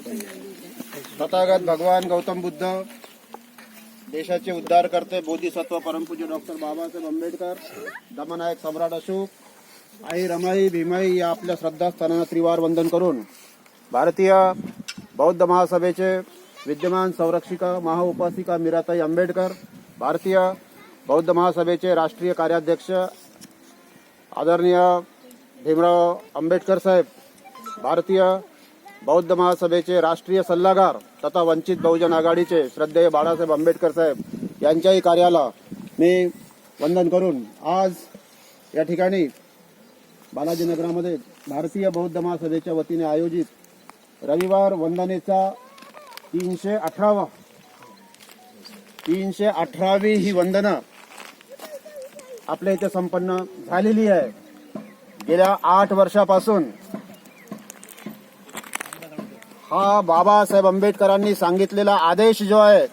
तथागत भगवान गौतम बुद्ध देशाचे उद्धार करते बोधिसत्व परमपूज्य डॉक्टर बाबासाहेब आंबेडकर दमनायक सम्राट अशोक आई रमाई भीमाई या आपल्या श्रद्धास्थानांना त्रिवार वंदन करून भारतीय बौद्ध महासभेचे विद्यमान संरक्षिका महाउपासिका मीराताई आंबेडकर भारतीय बौद्ध महासभेचे राष्ट्रीय कार्याध्यक्ष आदरणीय भीमराव आंबेडकर साहेब भारतीय बौद्ध महासभेचे राष्ट्रीय सल्लागार तथा वंचित बहुजन आघाडीचे श्रद्धेय बाळासाहेब आंबेडकर साहेब यांच्याही कार्याला मी वंदन करून आज या ठिकाणी बालाजीनगरामध्ये भारतीय बौद्ध महासभेच्या वतीने आयोजित रविवार वंदनेचा तीनशे अठरावा तीनशे अठरावी ही वंदना आपल्या इथे संपन्न झालेली आहे. गेल्या आठ वर्षापासून हा बाबासाहेब आंबेडकरांनी सांगितलेला आदेश जो आहे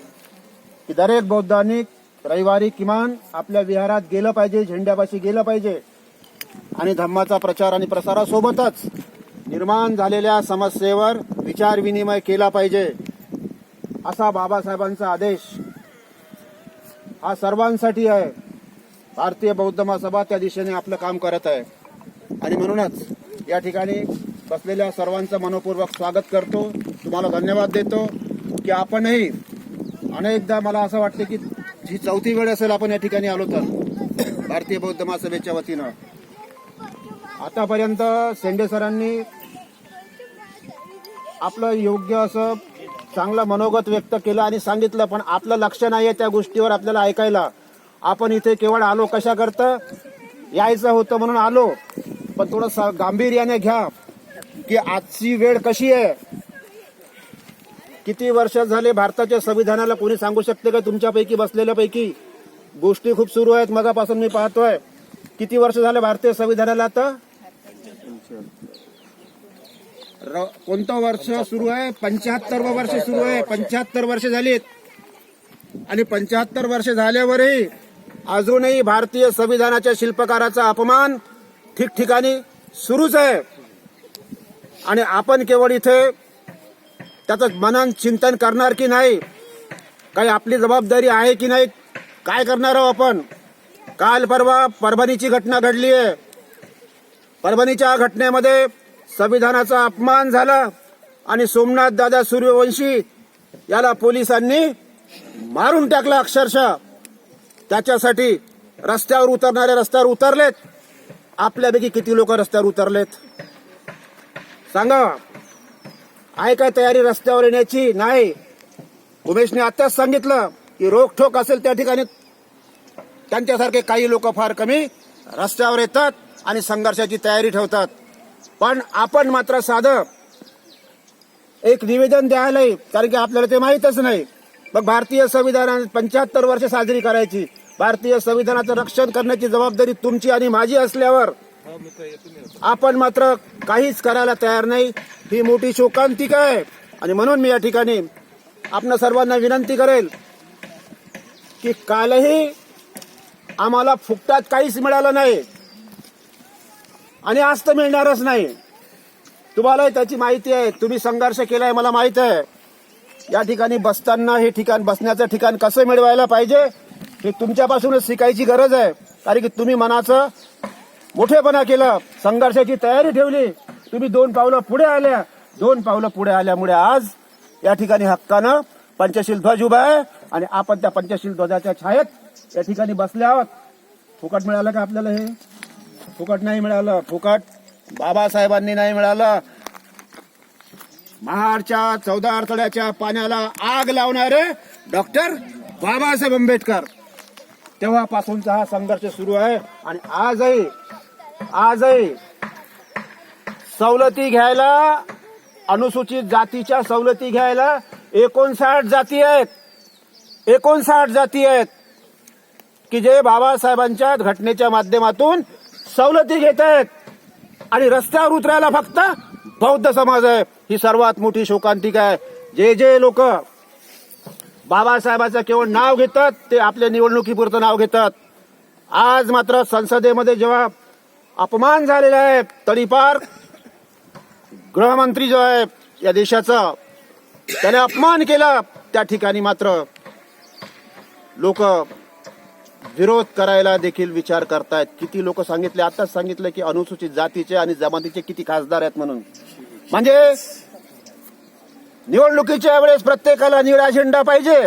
की दरेक बौद्धांनी रविवारी किमान आपल्या विहारात गेलं पाहिजे झेंड्यापाशी गेलं पाहिजे. आणि धम्माचा प्रचार आणि प्रसारासोबतच निर्माण झालेल्या समस्येवर विचार विनिमय केला पाहिजे. असा बाबासाहेबांचा आदेश हा सर्वांसाठी आहे. भारतीय बौद्ध महासभा त्या दिशेने आपलं काम करत आहे. आणि म्हणूनच या ठिकाणी बसलेल्या सर्वांचं मनपूर्वक स्वागत करतो. तुम्हाला धन्यवाद देतो की आपणही अनेकदा मला असं वाटते की जी चौथी वेळ असेल आपण या ठिकाणी आलो तर भारतीय बौद्ध महासभेच्या वतीनं. आतापर्यंत शेंडे सरांनी आपलं योग्य असं चांगलं मनोगत व्यक्त केलं आणि सांगितलं पण आपलं लक्ष नाही आहे त्या गोष्टीवर आपल्याला ऐकायला. आपण इथे केवळ आलो कशा करता यायचं होतं म्हणून आलो. पण थोडं गांभीर्याने घ्या. की आजची वेळ कशी आहे? किती वर्ष झाले भारताच्या संविधानाला कोणी सांगू शकते का? तुमच्यापैकी बसलेल्यापैकी गोष्टी खूप सुरू आहेत मगापासून मी पाहतोय. किती वर्ष झाले भारतीय संविधानाला आता? र- कोणतं वर्ष सुरू आहे? पंच्याहत्तर वर्ष सुरू आहे. पंच्याहत्तर वर्ष झालीत. आणि पंच्याहत्तर वर्ष झाल्यावरही अजूनही भारतीय संविधानाच्या शिल्पकाराचा अपमान ठिकठिकाणी सुरूच आहे. आणि आपण केवळ इथे त्याचं मनन चिंतन करणार की नाही? काही आपली जबाबदारी आहे की नाही? काय करणार आहोत आपण? काल परवा परभणीची घटना घडली आहे. परभणीच्या घटनेमध्ये संविधानाचा अपमान झाला आणि सोमनाथ दादा सूर्यवंशी याला पोलिसांनी मारून टाकला अक्षरशः. त्याच्यासाठी रस्त्यावर उतरणारे रस्त्यावर उतरलेत. आपल्यापैकी किती लोक रस्त्यावर उतरलेत? सांगा. आहे काय तयारी रस्त्यावर येण्याची? नाही. उमेशने आताच सांगितलं की रोखठोक असेल त्या ठिकाणी. त्यांच्यासारखे काही लोक फार कमी रस्त्यावर येतात आणि संघर्षाची तयारी ठेवतात. पण आपण मात्र साधं एक निवेदन द्यायलाही कारण की आपल्याला ते माहीतच नाही. मग भारतीय संविधानाने पंच्याहत्तर वर्ष साजरी करायची. भारतीय संविधानाचं रक्षण करण्याची जबाबदारी तुमची आणि माझी असल्यावर आपण मात्र काहीच करायला तयार नाही. ही मोठी शोकांतिका आहे. आणि म्हणून मी या ठिकाणी आपण सर्वांना विनंती करेल की कालही आम्हाला फुकटात काहीच मिळालं नाही. आणि आज तर मिळणारच नाही. तुम्हालाही त्याची माहिती आहे. तुम्ही संघर्ष केलाय मला माहीत आहे. या ठिकाणी बसताना हे ठिकाण बसण्याचं ठिकाण कसं मिळवायला पाहिजे हे तुमच्यापासूनच शिकायची गरज आहे. कारण की तुम्ही मनाचं मोठेपणा केलं. संघर्षाची तयारी ठेवली. तुम्ही दोन पावलं पुढे आल्या. दोन पावलं पुढे आल्यामुळे आज या ठिकाणी हक्कानं पंचशील ध्वज उभा आहे आणि आपण त्या पंचशील ध्वजाच्या छायेत या ठिकाणी बसले आहोत. फुकट मिळालं का आपल्याला हे? फुकट नाही मिळालं. फुकट बाबासाहेबांनी नाही मिळालं. महाडच्या चौदा अडथळ्याच्या पाण्याला आग लावणारे डॉक्टर बाबासाहेब आंबेडकर. तेव्हापासूनचा हा संघर्ष सुरू आहे आणि आजही आजही सवलती घ्यायला अनुसूचित जातीच्या सवलती घ्यायला एकोणसाठ जाती आहेत. एकोणसाठ जाती आहेत की जे बाबासाहेबांच्या घटनेच्या माध्यमातून सवलती घेत आहेत. आणि रस्त्यावर उतरायला फक्त बौद्ध समाज आहे. ही सर्वात मोठी शोकांतिका आहे. जे जे लोक बाबासाहेबाचं केवळ नाव घेतात ते आपल्या निवडणुकीपुरतं नाव घेतात. आज मात्र संसदेमध्ये जेव्हा अपमान झालेला आहे तडीपार गृहमंत्री जो आहे या देशाचा त्याने अपमान केला त्या ठिकाणी मात्र लोक विरोध करायला देखील विचार करतायत. किती लोक सांगितले आताच सांगितलं की अनुसूचित जातीचे आणि जमातीचे किती खासदार आहेत म्हणून. म्हणजे निवडणुकीच्या वेळेस प्रत्येकाला निळा अजेंडा पाहिजे.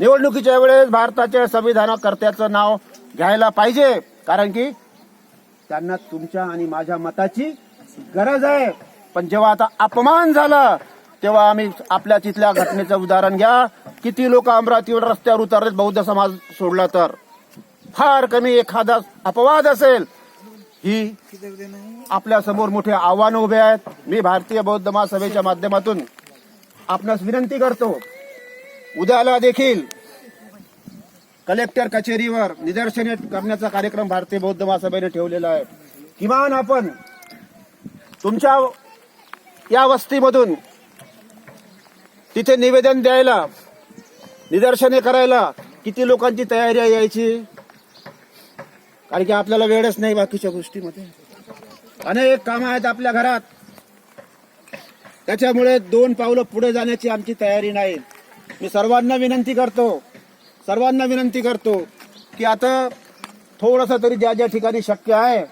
निवडणुकीच्या वेळेस भारताच्या संविधानकर्त्याचं नाव घ्यायला पाहिजे. कारण की त्यांना तुमच्या आणि माझ्या मताची गरज आहे. पण जेव्हा आता अपमान झाला तेव्हा आम्ही आपल्या तिथल्या घटनेचं उदाहरण घ्या. किती लोक अमरावतीवर रस्त्यावर उतरलेत बौद्ध समाज सोडला तर. फार कमी एखादा अपवाद असेल. ही आपल्यासमोर मोठे आव्हानं उभे आहेत. मी भारतीय बौद्ध महासभेच्या माध्यमातून आपणास विनंती करतो. उद्याला देखील कलेक्टर कचेरीवर निदर्शने करण्याचा कार्यक्रम भारतीय बौद्ध महासभेने ठेवलेला आहे. किमान आपण तुमच्या या वस्तीमधून तिथे निवेदन द्यायला निदर्शने करायला किती लोकांची तयारी आहे यायची? कारण की आपल्याला वेळच नाही बाकीच्या गोष्टीमध्ये. अनेक कामं आहेत आपल्या घरात. त्याच्यामुळे दोन पावलं पुढे जाण्याची आमची तयारी नाही. मी सर्वांना विनंती करतो सर्वांना विनंती करतो की आता थोडंसं तरी ज्या ज्या ठिकाणी शक्य आहे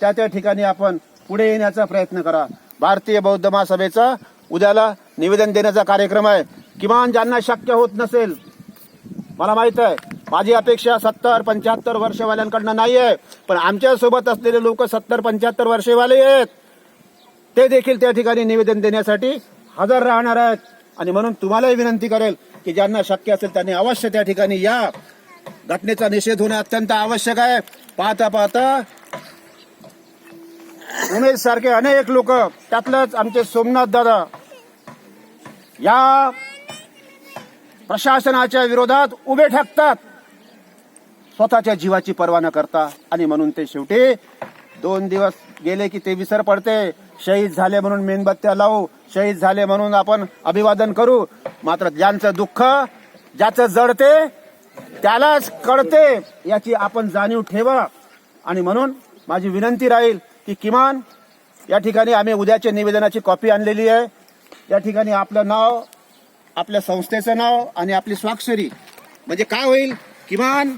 त्या त्या ठिकाणी आपण पुढे येण्याचा प्रयत्न करा. भारतीय बौद्ध महासभेचा उद्याला निवेदन देण्याचा कार्यक्रम आहे. किमान ज्यांना शक्य होत नसेल मला माहीत आहे माझी अपेक्षा सत्तर पंच्याहत्तर वर्षवाल्यांकडनं नाही आहे पण आमच्यासोबत असलेले लोक सत्तर पंच्याहत्तर वर्षेवाले आहेत. ते देखील त्या ठिकाणी निवेदन देण्यासाठी हजर राहणार आहेत. आणि म्हणून तुम्हालाही विनंती करेल की ज्यांना शक्य असेल त्यांनी अवश्य त्या ठिकाणी या. घटनेचा निषेध होणे अत्यंत आवश्यक आहे. पाहता पाहता. उमेश सारखे अनेक लोक त्यातलंच आमचे सोमनाथ दादा. या प्रशासनाच्या विरोधात उभे ठाकतात. स्वतःच्या जीवाची पर्वा न करता. आणि म्हणून ते शेवटी दोन दिवस गेले की ते विसर पडते. शहीद झाले म्हणून मेणबत्त्या लावू शहीद झाले म्हणून आपण अभिवादन करू. मात्र ज्यांचं दुःख ज्याचं जडते त्यालाच कळते याची आपण जाणीव ठेवा. आणि म्हणून माझी विनंती राहील की किमान या ठिकाणी आम्ही उद्याच्या निवेदनाची कॉपी आणलेली आहे. या ठिकाणी आपलं नाव आपल्या संस्थेचं नाव आणि आपली स्वाक्षरी. म्हणजे काय होईल? किमान